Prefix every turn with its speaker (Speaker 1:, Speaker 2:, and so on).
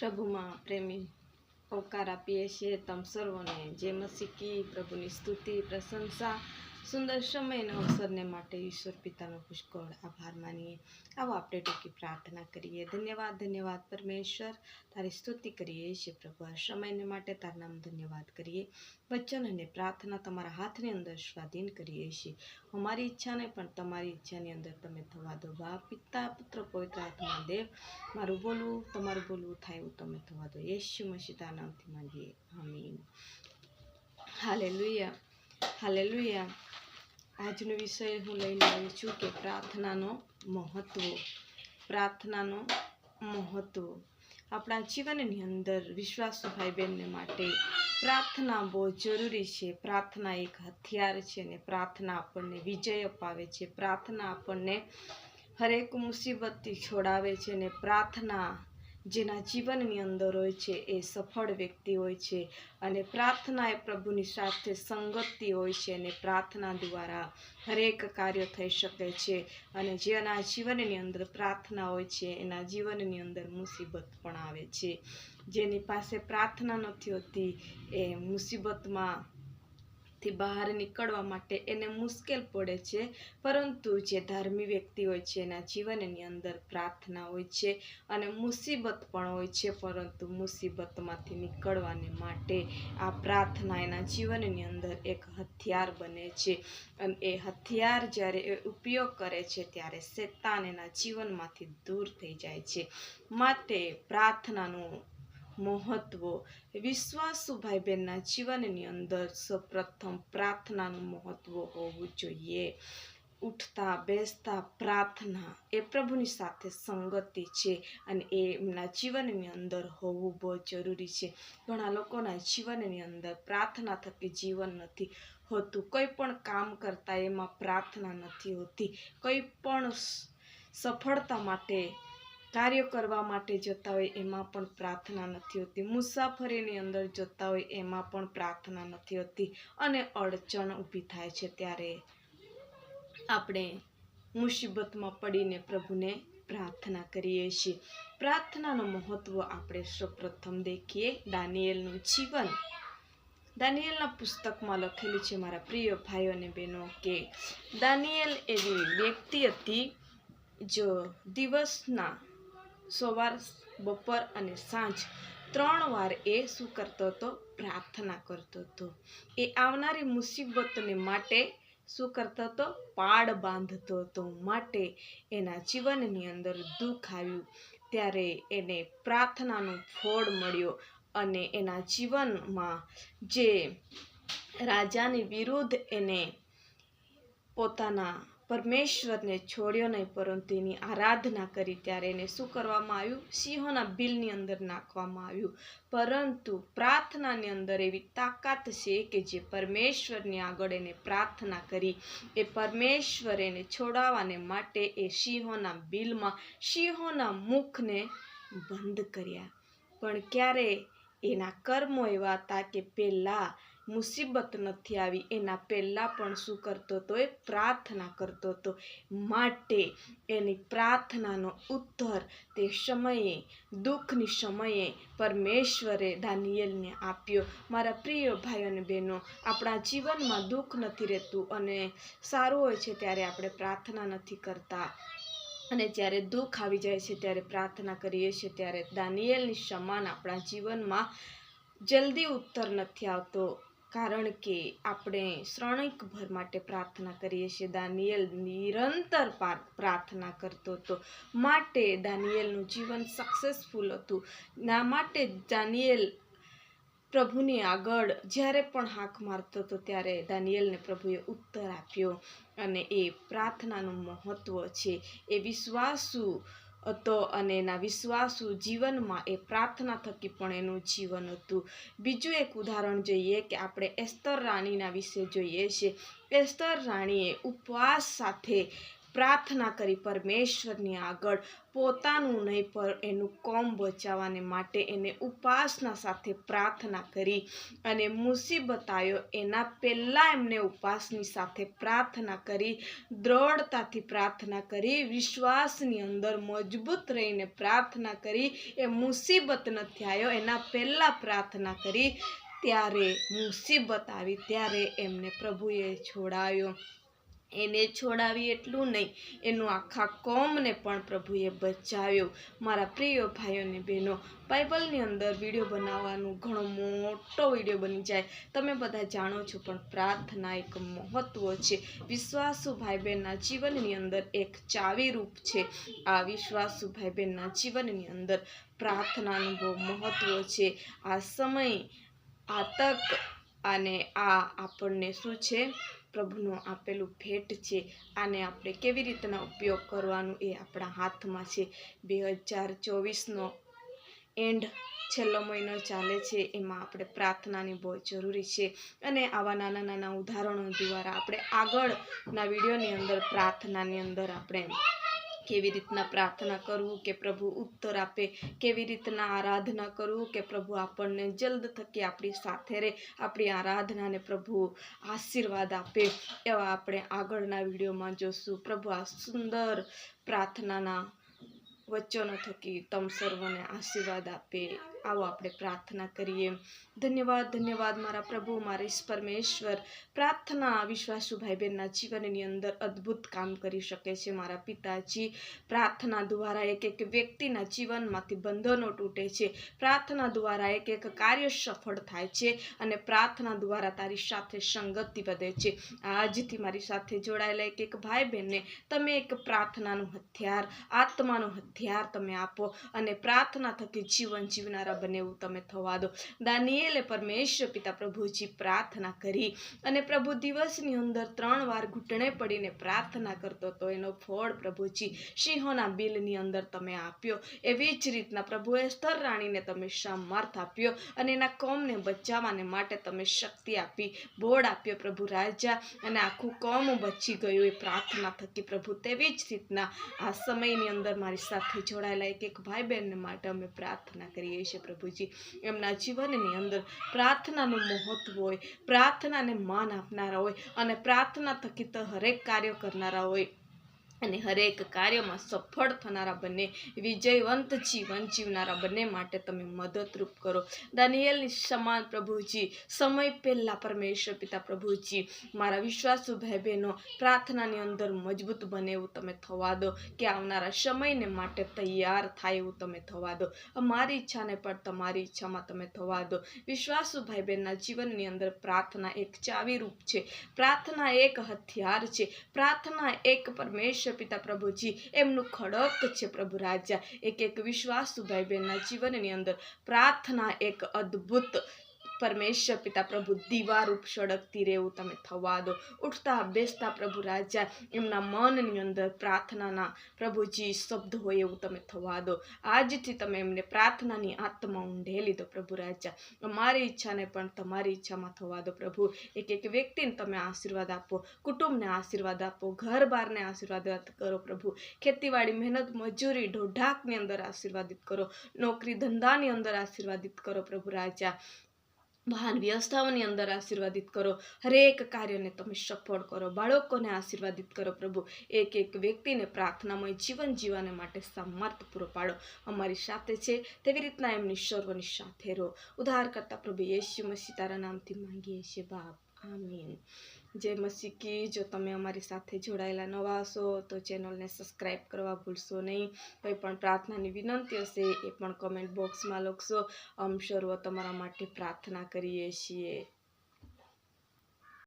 Speaker 1: પ્રભુમાં પ્રેમી ઓકાર આપીએ છીએ તમ સર્વોને. જે મસીકી પ્રભુની સ્તુતિ પ્રશંસા સુંદર સમય અને અવસરને માટે ઈશ્વર પિતાનો પુષ્કળ આભાર માનીએ. આવો આપણે ટૂંકી પ્રાર્થના કરીએ. ધન્યવાદ ધન્યવાદ પરમેશ્વર. તારી સ્તુતિ કરીએ છીએ પ્રભુ. આ સમયને માટે તારા નામ ધન્યવાદ કરીએ. વચન અને પ્રાર્થના તમારા હાથની અંદર સ્વાધીન કરીએ છીએ અમારી ઈચ્છા નહીં પણ તમારી ઈચ્છાની અંદર તમે થવા દો. બા, પિતા, પુત્ર, પવિત્ર આત્મા, દેવ, મારું બોલવું, તમારું બોલવું થાય એવું તમે થવા દો. યેશુ મસીતા નામથી માંગીએ. આમીન. હાલેલુયા. હાલેલુયા. આજનો વિષય હું લઈને આવી છું કે પ્રાર્થનાનો મહત્વ પ્રાર્થનાનો મહત્વ. આપણા જીવનની અંદર વિશ્વાસુ ભાઈ બહેનને માટે પ્રાર્થના બહુ જરૂરી છે. પ્રાર્થના એક હથિયાર છે ને પ્રાર્થના આપણને વિજય અપાવે છે. પ્રાર્થના આપણને હરેક મુસીબતથી છોડાવે છે ને પ્રાર્થના જેના જીવનની અંદર હોય છે, એ સફળ વ્યક્તિ હોય છે અને પ્રાર્થના એ પ્રભુની સાથે સંગતિ હોય છે અને પ્રાર્થના દ્વારા હરેક કાર્ય થઈ શકે છે. અને જેના જીવનની અંદર પ્રાર્થના હોય છે, એના જીવનની અંદર મુસીબત પણ આવે છે. જેની પાસે પ્રાર્થના નથી હોતી, એ મુસીબતમાં થી બહાર નીકળવા માટે એને મુશ્કેલ પડે છે. પરંતુ જે ધાર્મિક વ્યક્તિ હોય છે, એના જીવનની અંદર પ્રાર્થના હોય છે અને મુસીબત પણ હોય છે, પરંતુ મુસીબતમાંથી નીકળવાને માટે આ પ્રાર્થના એના જીવનની અંદર એક હથિયાર બને છે. અને એ હથિયાર જ્યારે એ ઉપયોગ કરે છે, ત્યારે શેતાન એના જીવનમાંથી દૂર થઈ જાય છે. માટે પ્રાર્થનાનું મહત્વ. વિશ્વાસુ ભાઈ બહેનના જીવનની અંદર સૌપ્રથમ પ્રાર્થનાનું મહત્વ હોવું જોઈએ. ઉઠતા, બેસતા પ્રાર્થના એ પ્રભુની સાથે સંગતિ છે અને એ એમના જીવનની અંદર હોવું બહુ જરૂરી છે. ઘણા લોકોના જીવનની અંદર પ્રાર્થના થકી જીવન નથી હોતું. કોઈ પણ કામ કરતા એમાં પ્રાર્થના નથી હોતી. કોઈ પણ સફળતા માટે કાર્ય કરવા માટે જતા હોય એમાં પણ પ્રાર્થના નથી હોતી. મુસાફરીની અંદર જતા હોય એમાં પણ પ્રાર્થના નથી હોતી અને અડચણ ઊભી થાય છે ત્યારે આપણે મુસીબતમાં પડીને પ્રભુને પ્રાર્થના કરીએ છીએ. પ્રાર્થનાનું મહત્વ આપણે સૌપ્રથમ દેખીએ દાનિયેલનું જીવન. દાનિયેલના પુસ્તકમાં લખેલું છે, મારા પ્રિય ભાઈઓ અને બહેનો, કે દાનિયેલ એવી વ્યક્તિ હતી, જો દિવસના સવાર, બપોર અને સાંજ. ત્રણ વાર એ શું કરતો હતો? પ્રાર્થના કરતો હતો. એ આવનારી મુસીબતને માટે શું કરતો હતો? પાડ બાંધતો હતો. માટે એના જીવનની અંદર દુઃખ આવ્યું. ત્યારે એને પ્રાર્થનાનો ફળ મળ્યો અને એના જીવનમાં જે રાજાની વિરુદ્ધ એને પોતાના પરમેશ્વરને છોડ્યો નહીં, પરંતુ એની આરાધના કરી ત્યારે એને શું કરવામાં આવ્યું? સિંહોના બિલની અંદર નાખવામાં આવ્યું. પરંતુ પ્રાર્થનાની અંદર એવી તાકાત છે કે જે પરમેશ્વરની આગળ એને પ્રાર્થના કરી. એ પરમેશ્વર એને છોડાવવાને માટે એ સિંહોના બિલમાં સિંહોના મુખને બંધ કર્યા. પણ ક્યારે એના કર્મો એવા હતા કે પહેલાં મુસીબત નથી આવી. એના પહેલાં પણ શું કરતો હતો? એ પ્રાર્થના કરતો હતો માટે એની પ્રાર્થનાનો ઉત્તર તે સમયે, દુઃખની સમયે પરમેશ્વરે દાનિયેલને આપ્યો. મારા પ્રિય ભાઈ અને બહેનો, આપણા જીવનમાં દુઃખ નથી રહેતું અને સારું હોય છે ત્યારે આપણે પ્રાર્થના નથી કરતા. અને જ્યારે દુઃખ આવી જાય છે ત્યારે પ્રાર્થના કરીએ છીએ ત્યારે દાનિયેલની સમાન આપણા જીવનમાં જલ્દી ઉત્તર નથી આવતો. કારણ કે આપણે શ્રણિકભર માટે પ્રાર્થના કરીએ છીએ. દાનિયેલ નિરંતર પ્રાર્થના કરતો હતો. માટે દાનિયેલનું જીવન સક્સેસફુલ હતું. ના માટે દાનિયેલ પ્રભુની આગળ જ્યારે પણ હાક મારતો હતો ત્યારે દાનિયેલને પ્રભુએ ઉત્તર આપ્યો અને એ પ્રાર્થનાનું મહત્ત્વ છે. એ વિશ્વાસુ હતો અને એના વિશ્વાસુ જીવનમાં એ પ્રાર્થના થકી પણ એનું જીવન હતું. બીજું એક ઉદાહરણ જોઈએ કે આપણે એસ્તર રાણીના વિશે જોઈએ છીએ એસ્તર રાણીએ ઉપવાસ સાથે પ્રાર્થના કરી પરમેશ્વરની આગળ. પોતાનું નહીં પર એનું કોમ બચાવવાને માટે એને ઉપાસના સાથે પ્રાર્થના કરી અને મુસીબત આવ્યો એના પહેલાં એમને ઉપાસની સાથે પ્રાર્થના કરી, દ્રઢતાથી પ્રાર્થના કરી, વિશ્વાસની અંદર મજબૂત રહીને પ્રાર્થના કરી. એ મુસીબત નથી આવ્યો એના પહેલાં પ્રાર્થના કરી. ત્યારે મુસીબત આવી. ત્યારે એમને પ્રભુએ છોડાયો. એને છોડાવી એટલું નહીં, એનું આખા કોમને પણ પ્રભુએ બચાવ્યો. મારા પ્રિય ભાઈઓ અને બહેનો, બાઇબલની અંદર વીડિયો બનાવવાનું ઘણો મોટો વીડિયો બની જાય. તમે બધા જાણો છો પણ પ્રાર્થના એક મહત્વ છે. વિશ્વાસુ ભાઈ બહેનના જીવનની અંદર એક ચાવી રૂપ છે. આ વિશ્વાસુ ભાઈ બહેનના જીવનની અંદર પ્રાર્થનાનું બહુ મહત્વ છે. આ સમય આ તક અને આ આપણને શું છે? પ્રભુનું આપેલું ભેટ છે, આને આપણે કેવી રીતના ઉપયોગ કરવાનું એ આપણા હાથમાં છે. બે હજાર ચોવીસનો એન્ડ છેલ્લો મહિનો ચાલે છે, એમાં આપણે પ્રાર્થનાની બહુ જરૂરી છે. અને આવા નાના નાના ઉદાહરણો દ્વારા આપણે આગળના વિડીયોની અંદર પ્રાર્થનાની અંદર આપણે કેવી રીતના પ્રાર્થના કરવું કે પ્રભુ ઉત્તર આપે, કેવી રીતના આરાધના કરવું કે પ્રભુ આપણને જલ્દ થકી આપણી સાથે રહે, આપણી આરાધનાને પ્રભુ આશીર્વાદ આપે, એવા આપણે આગળના વિડીયોમાં જોશું. પ્રભુ આ સુંદર પ્રાર્થનાના વચનો થકી તમ સર્વને આશીર્વાદ આપે. આવો આપણે પ્રાર્થના કરીએ. ધન્યવાદ ધન્યવાદ મારા પ્રભુ, મારા પરમેશ્વર. પ્રાર્થના વિશ્વાસુ ભાઈ બહેનના જીવનની અંદર અદ્ભુત કામ કરી શકે છે મારા પિતાજી. પ્રાર્થના દ્વારા એક એક વ્યક્તિના જીવનમાંથી બંધનો તૂટે છે. પ્રાર્થના દ્વારા એક એક કાર્ય સફળ થાય છે અને પ્રાર્થના દ્વારા તારી સાથે સંગતિ વધે છે. આજથી મારી સાથે જોડાયેલા એક એક ભાઈ બહેનને તમે એક પ્રાર્થનાનું હથિયાર, આત્માનું હથિયાર તમે આપો અને પ્રાર્થના થકી જીવન જીવનારા બને એવું તમે થવા દો. દાનિયેલે પરમેશ્વર પિતા પ્રભુજી પ્રાર્થના કરી અને પ્રભુ દિવસની અંદર ત્રણ વાર ઘૂંટણે પડીને પ્રાર્થના કરતો હતો. એનો ફળ પ્રભુજી સિંહોના બિલની અંદર તમે આપ્યો. એવી જ રીતના પ્રભુએ સ્તર રાણીને તમે સામર્થ આપ્યો અને એના કોમને બચાવવાને માટે તમે શક્તિ આપી બોર્ડ આપ્યો પ્રભુ રાજા અને આખું કોમ બચી ગયું એ પ્રાર્થના થકી પ્રભુ તેવી જ રીતના આ સમયની અંદર મારી સાથે જોડાયેલા એક એક ભાઈ બહેનને માટે અમે પ્રાર્થના કરીએ છીએ, પ્રભુજી. એમના જીવનની અંદર પ્રાર્થનાનું મહત્વ હોય, પ્રાર્થનાને માન આપનારા હોય અને પ્રાર્થના થકી તો હરેક કાર્ય કરનારા હોય. અને હરેક કાર્યમાં સફળ થનારા બંને, વિજયવંત જીવન જીવનારા બંને માટે તમે મદદરૂપ કરો. દાનિયેલની સમાન પ્રભુજી, સમય પહેલાં પરમેશ્વર પિતા પ્રભુજી, મારા વિશ્વાસુ ભાઈ બહેનો પ્રાર્થનાની અંદર મજબૂત બને એવું તમે થવા દો કે આવનારા સમયને માટે તૈયાર થાય એવું તમે થવા દો. અમારી ઈચ્છાને પણ તમારી ઈચ્છામાં તમે થવા દો. વિશ્વાસુ ભાઈ બહેનના જીવનની અંદર પ્રાર્થના એક ચાવી રૂપ છે. પ્રાર્થના એક હથિયાર છે. પ્રાર્થના એક પરમેશ્વર પિતા પ્રભુજી, એમનું ખડક છે પ્રભુ રાજા. એક એક વિશ્વાસુ ભાઈ બહેનના જીવનની અંદર પ્રાર્થના એક અદ્ભુત પરમેશ્વર પિતા પ્રભુ દીવારૂપ સળગતી રહેવું તમે થવા દો. ઉઠતા, બેસતા પ્રભુ રાજા, એમના મનની અંદર પ્રાર્થનાના પ્રભુજી શબ્દ હોય એવું તમે થવા દો. આજથી તમે એમને પ્રાર્થનાની આત્મા ઊંઢેલી દો પ્રભુ રાજા. અમારી ઈચ્છાને પણ તમારી ઈચ્છામાં થવા દો પ્રભુ. એક એક વ્યક્તિને તમે આશીર્વાદ આપો, કુટુંબને આશીર્વાદ આપો ઘર બારને આશીર્વાદ કરો પ્રભુ. ખેતીવાડી, મહેનત, મજૂરી, ઢોઢાકની અંદર આશીર્વાદિત કરો. નોકરી ધંધાની અંદર આશીર્વાદિત કરો પ્રભુ રાજા. વાહન વ્યવસ્થાઓની અંદર આશીર્વાદિત કરો. હરેક કાર્યને તમે સફળ કરો. બાળકોને આશીર્વાદિત કરો પ્રભુ. એક એક વ્યક્તિને પ્રાર્થનામય જીવન જીવવાને માટે સામર્થ પૂરો પાડો. અમારી સાથે છે. તેવી રીતના એમની સર્વની સાથે રહો. ઉદ્ધાર કરતા પ્રભુ યેશુ મસી તારા નામથી માંગીએ છીએ. બાપ આમીન. જય મસી કી જો તમે અમારી સાથે જોડાયેલા નવા હશો, તો ચેનલને સબસ્ક્રાઈબ કરવા ભૂલશો નહીં. કંઈ પણ પ્રાર્થનાની વિનંતી હશે એ પણ કમેન્ટ બોક્સમાં લખશો. અમ શરૂઆત તમારા માટે પ્રાર્થના કરીએ છીએ.